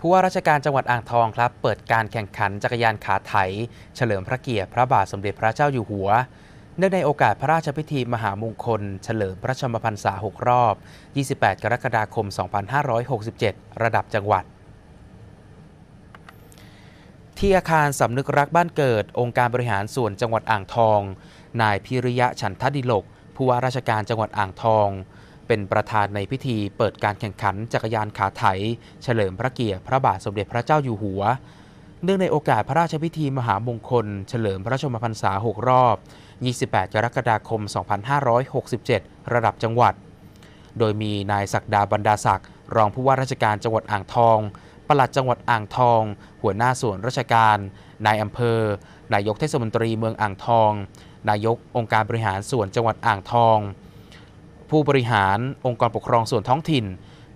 ผู้ว่าราชการจังหวัดอ่างทองครับ เปิดการแข่งขันจักรยานขาไถ เฉลิมพระเกียรติพระบาทสมเด็จพระเจ้าอยู่หัว เนื่องในโอกาสพระราชพิธีมหามงคล เฉลิมพระชมพรรษา 6 รอบ 28 กรกฎาคม 2567 ระดับจังหวัด ที่อาคารสำนึกรักบ้านเกิด องค์การบริหารส่วนจังหวัดอ่างทอง นายพิริยะฉันทดิลก ผู้ว่าราชการจังหวัดอ่างทอง เป็นประธานในพิธีเปิดการแข่งขันจักรยานขาไถ เฉลิมพระเกียรติพระบาทสมเด็จพระเจ้าอยู่หัว เนื่องในโอกาสพระราชพิธีมหามงคล เฉลิมพระชนมพรรษา 6 รอบ 28 กรกฎาคม 2567 ระดับจังหวัด โดยมีนายศักดาบรรดาศักดิ์รองผู้ว่าราชการจังหวัดอ่างทอง ปลัดจังหวัดอ่างทอง หัวหน้าส่วนราชการ นายอำเภอ นายกเทศมนตรีเมืองอ่างทอง นายกองค์การบริหารส่วนจังหวัดอ่างทอง ผู้บริหารองค์กรปกครองส่วนท้องถิ่น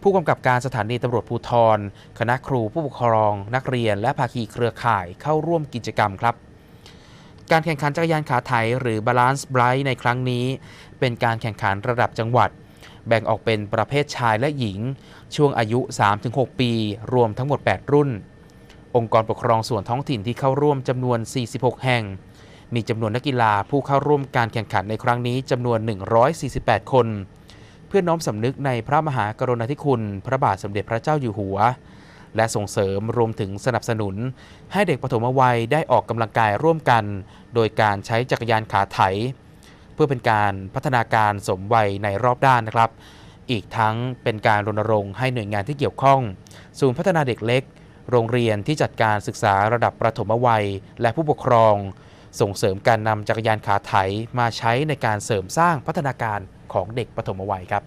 ผู้กำกับการสถานีตำรวจภูธร คณะครูผู้ปกครอง นักเรียน และภาคีเครือข่ายเข้าร่วมกิจกรรมครับ การแข่งขันจักรยานขาไถหรือ Balance Bright ในครั้งนี้ เป็นการแข่งขันระดับจังหวัด แบ่งออกเป็นประเภทชายและหญิง ช่วงอายุ 3-6 ปี รวมทั้งหมด 8 รุ่น องค์กรปกครองส่วนท้องถิ่นที่เข้าร่วมจำนวน 46 แห่ง มีจำนวนนักกีฬาผู้เข้าร่วมการแข่งขันในครั้งนี้จำนวน 148 คน เพื่อน้อมสำนึกในพระมหากรุณาธิคุณ พระบาทสมเด็จพระเจ้าอยู่หัว และส่งเสริมรวมถึงสนับสนุน ให้เด็กปฐมวัยได้ออกกำลังกายร่วมกัน โดยการใช้จักรยานขาไถ เพื่อเป็นการพัฒนาการสมวัยในรอบด้านนะครับ อีกทั้งเป็นการรณรงค์ให้หน่วยงานที่เกี่ยวข้องศูนย์พัฒนาเด็กเล็ก โรงเรียนที่จัดการศึกษาระดับประถมวัย และผู้ปกครอง ส่งเสริมการนำจักรยานขาไถมาใช้ในการเสริมสร้างพัฒนาการของเด็กปฐมวัยครับ